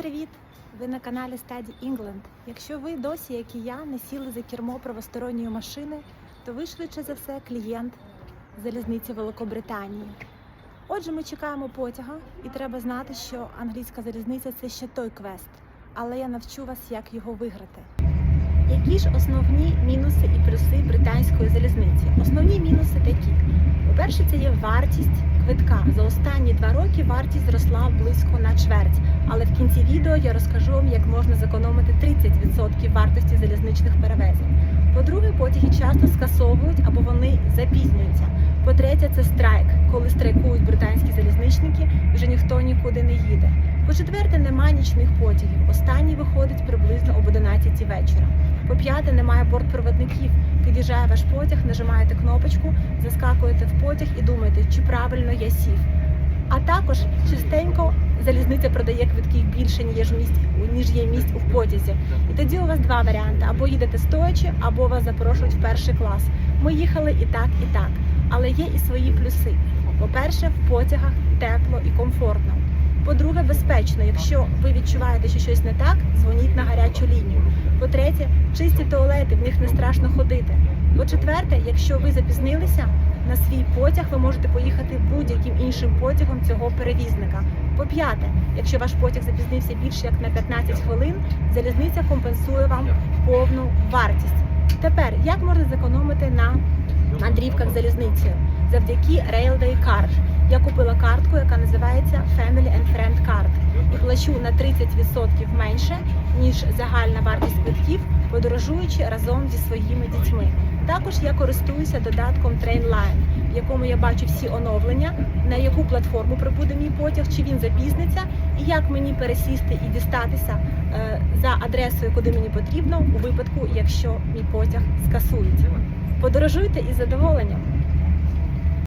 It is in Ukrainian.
привіт! Ви на каналі Study England. Якщо ви досі, як і я, не сіли за кермо правосторонньої машини, то ви швидше за все клієнт залізниці Великобританії. Отже, ми чекаємо потяга, і треба знати, що англійська залізниця це ще той квест, але я навчу вас, як його виграти. Які ж основні мінуси і плюси британської залізниці? Основні мінуси такі: по-перше, це є вартість квитка. За останні два роки вартість зросла близько на чверть. Але в кінці відео я розкажу вам, як можна зекономити 30% вартості залізничних перевезень. По-друге, потяги часто скасовують або вони запізнюються. По-третє, це страйк, коли страйкують британські залізничники, вже ніхто нікуди не їде. По-четверте, немає нічних потягів. Останній виходить приблизно об 11 вечора. По-п'яте, немає бортпроводників. Під'їжджає ваш потяг, нажимаєте кнопочку, заскакуєте в потяг і думаєте, чи правильно я сів. А також частенько залізниця продає квитків більше, ніж місць, ніж є місць у потязі. І тоді у вас два варіанти: або їдете стоячи, або вас запрошують в перший клас. Ми їхали і так, і так. Але є і свої плюси. По-перше, в потягах тепло і комфортно. По-друге. Якщо ви відчуваєте, що щось не так, дзвоніть на гарячу лінію. По-третє, чисті туалети, в них не страшно ходити. По-четверте, якщо ви запізнилися на свій потяг, ви можете поїхати будь-яким іншим потягом цього перевізника. По-п'яте, якщо ваш потяг запізнився більше як на 15 хвилин, залізниця компенсує вам повну вартість. Тепер як можна зекономити на мандрівках залізницею? Завдяки Railway Card. Я купила картку, яка називається Family and Friend Card і плачу на 30% менше ніж загальна вартість квитків, подорожуючи разом зі своїми дітьми. Також я користуюся додатком Trainline, в якому я бачу всі оновлення, на яку платформу прибуде мій потяг, чи він запізниться, і як мені пересісти і дістатися е, за адресою, куди мені потрібно, у випадку, якщо мій потяг скасують. Подорожуйте із задоволенням.